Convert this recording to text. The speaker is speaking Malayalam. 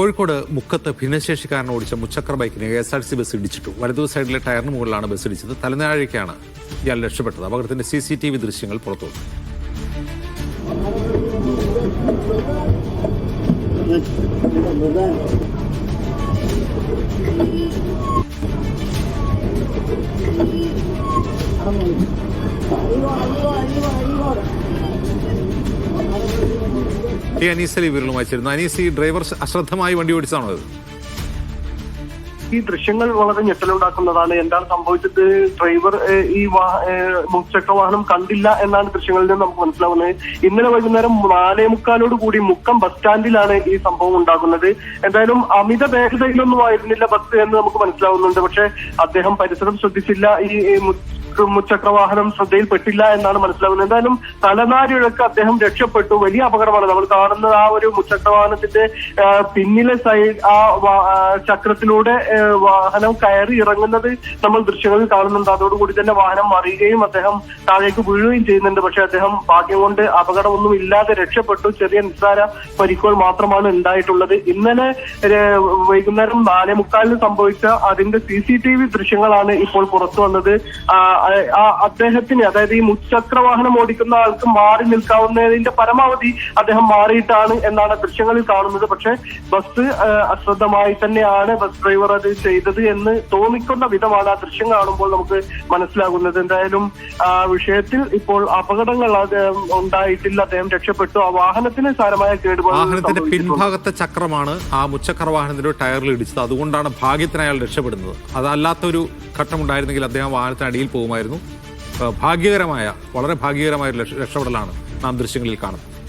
കോഴിക്കോട് മുക്കത്ത് ഭിന്നശേഷിക്കാരൻ ഓടിച്ച മുച്ചക്ര ബൈക്കിനെ K S R T C ഇടിച്ചിട്ടു. വലതു സൈഡിലെ ടയറിന് മുകളിലാണ് ബസ് ഇടിച്ചത്. തലനാഴിക്കാണ് ഇയാൾ രക്ഷപ്പെട്ടത്. അപകടത്തിന്റെ സി സി ടി വി ദൃശ്യങ്ങൾ പുറത്തു ഈ അനീസലി വിവരങ്ങളുമായി ചേരുന്നു അനീസ് ഈ ഡ്രൈവർ അശ്രദ്ധമായി വണ്ടി ഓടിച്ചാണോ അത്? ഈ ദൃശ്യങ്ങൾ വളരെ ഞെട്ടലുണ്ടാക്കുന്നതാണ്. എന്താണ് സംഭവിച്ചത്? ഡ്രൈവർ ഈ മുച്ചക്ര വാഹനം കണ്ടില്ല എന്നാണ് ദൃശ്യങ്ങളിൽ നിന്ന് നമുക്ക് മനസ്സിലാവുന്നത്. ഇന്നലെ വൈകുന്നേരം നാലേ മുക്കാലോട് കൂടി മുക്കം ബസ് സ്റ്റാൻഡിലാണ് ഈ സംഭവം ഉണ്ടാകുന്നത്. എന്തായാലും അമിത വേഗതയിലൊന്നും ആയിരുന്നില്ല ബസ് എന്ന് നമുക്ക് മനസ്സിലാവുന്നുണ്ട്. പക്ഷെ അദ്ദേഹം പരിസരം ശ്രദ്ധിച്ചില്ല. ഈ ഈ മുച്ചക്രവാഹനം ശ്രദ്ധയിൽപ്പെട്ടില്ല എന്നാണ് മനസ്സിലാവുന്നത് എന്തായാലും തലനാരിഴക്ക് അദ്ദേഹം രക്ഷപ്പെട്ടു. വലിയ അപകടമാണ് നമ്മൾ കാണുന്നത് ആ ഒരു മുച്ചക്രവാഹനത്തിന്റെ പിന്നിലെ സൈഡ് ആ ചക്രത്തിലൂടെ വാഹനം കയറി ഇറങ്ങുന്നത് നമ്മൾ ദൃശ്യങ്ങളിൽ കാണുന്നുണ്ട്. അതോടുകൂടി തന്നെ വാഹനം മറിയുകയും അദ്ദേഹം താഴേക്ക് വീഴുകയും ചെയ്യുന്നുണ്ട്. പക്ഷെ അദ്ദേഹം ഭാഗ്യം കൊണ്ട് അപകടമൊന്നും ഇല്ലാതെ രക്ഷപ്പെട്ടു. ചെറിയ നിസ്സാര പരിക്കുകൾ മാത്രമാണ് ഉണ്ടായിട്ടുള്ളത്. ഇന്നലെ വൈകുന്നേരം നാലേ മുക്കാലിന് സംഭവിച്ച അതിന്റെ സി സി ടി വി ദൃശ്യങ്ങളാണ് ഇപ്പോൾ പുറത്തു വന്നത്. അദ്ദേഹത്തിന് അതായത് ഈ മുച്ചക്ര വാഹനം ഓടിക്കുന്ന ആൾക്ക് മാറി നിൽക്കാവുന്നതിന്റെ പരമാവധി അദ്ദേഹം മാറിയിട്ടാണ് എന്നാണ് ദൃശ്യങ്ങളിൽ കാണുന്നത്. പക്ഷെ ബസ് അശ്രദ്ധമായി തന്നെയാണ് ബസ് ഡ്രൈവർ അത് ചെയ്തത് എന്ന് തോന്നിക്കുന്ന വിധമാണ് ആ ദൃശ്യം കാണുമ്പോൾ നമുക്ക് മനസ്സിലാകുന്നത്. എന്തായാലും ആ വിഷയത്തിൽ ഇപ്പോൾ അപകടങ്ങൾ ഉണ്ടായിട്ടില്ല അദ്ദേഹം രക്ഷപ്പെട്ടു. ആ വാഹനത്തിന് സാരമായ കേടുപാടുകൾ പിൻഭാഗത്തെ ചക്രമാണ് ആ മുച്ചക്ര വാഹനത്തിന്റെ ടയറിൽ ഇടിച്ചത്. അതുകൊണ്ടാണ് ഭാഗ്യത്തിന് അയാൾ രക്ഷപ്പെടുന്നത്. അതല്ലാത്തൊരു ഘട്ടമുണ്ടായിരുന്നെങ്കിൽ അദ്ദേഹം വാഹനത്തിന് അടിയിൽ പോകുമായിരുന്നു ഭാഗ്യകരമായ വളരെ ഭാഗ്യകരമായ രക്ഷപ്പെടലാണ് നാം ദൃശ്യങ്ങളിൽ കാണുന്നത്.